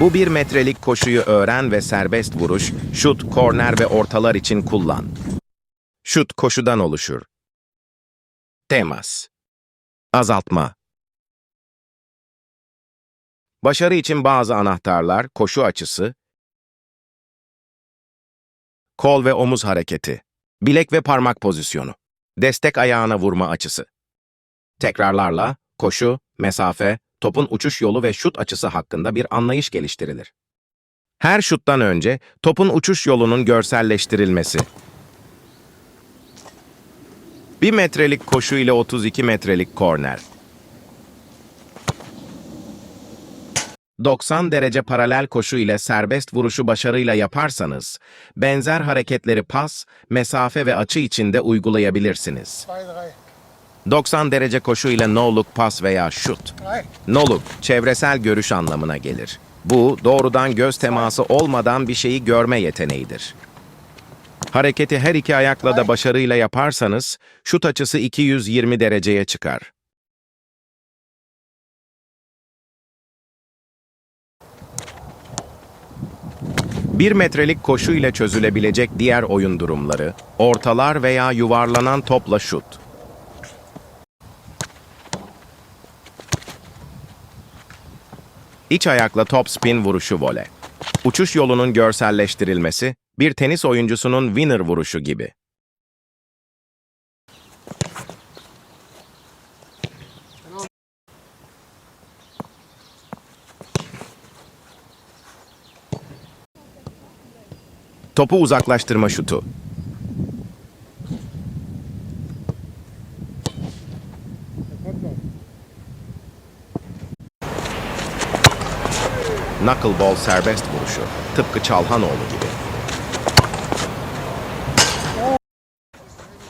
Bu bir metrelik koşuyu öğren ve serbest vuruş, şut, korner ve ortalar için kullan. Şut koşudan oluşur. Temas. Azaltma. Başarı için bazı anahtarlar, koşu açısı, kol ve omuz hareketi, bilek ve parmak pozisyonu, destek ayağına vurma açısı. Tekrarlarla koşu, mesafe, topun uçuş yolu ve şut açısı hakkında bir anlayış geliştirilir. Her şuttan önce topun uçuş yolunun görselleştirilmesi. 1 metrelik koşu ile 32 metrelik korner. 90 derece paralel koşu ile serbest vuruşu başarıyla yaparsanız, benzer hareketleri pas, mesafe ve açı içinde uygulayabilirsiniz. 90 derece koşu ile no look pas veya şut. No look, çevresel görüş anlamına gelir. Bu, doğrudan göz teması olmadan bir şeyi görme yeteneğidir. Hareketi her iki ayakla da başarıyla yaparsanız, şut açısı 220 dereceye çıkar. Bir metrelik koşu ile çözülebilecek diğer oyun durumları, ortalar veya yuvarlanan topla şut. İç ayakla top spin vuruşu vole. Uçuş yolunun görselleştirilmesi, bir tenis oyuncusunun winner vuruşu gibi. Topu uzaklaştırma şutu. Knuckleball serbest vuruşu. Tıpkı Çalhanoğlu gibi.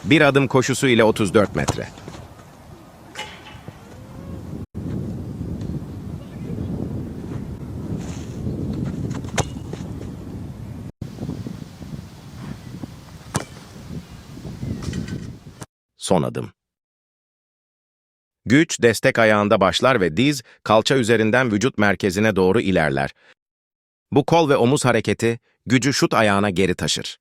Bir adım koşusu ile 34 metre. Son adım. Güç destek ayağında başlar ve diz kalça üzerinden vücut merkezine doğru ilerler. Bu kol ve omuz hareketi gücü şut ayağına geri taşır.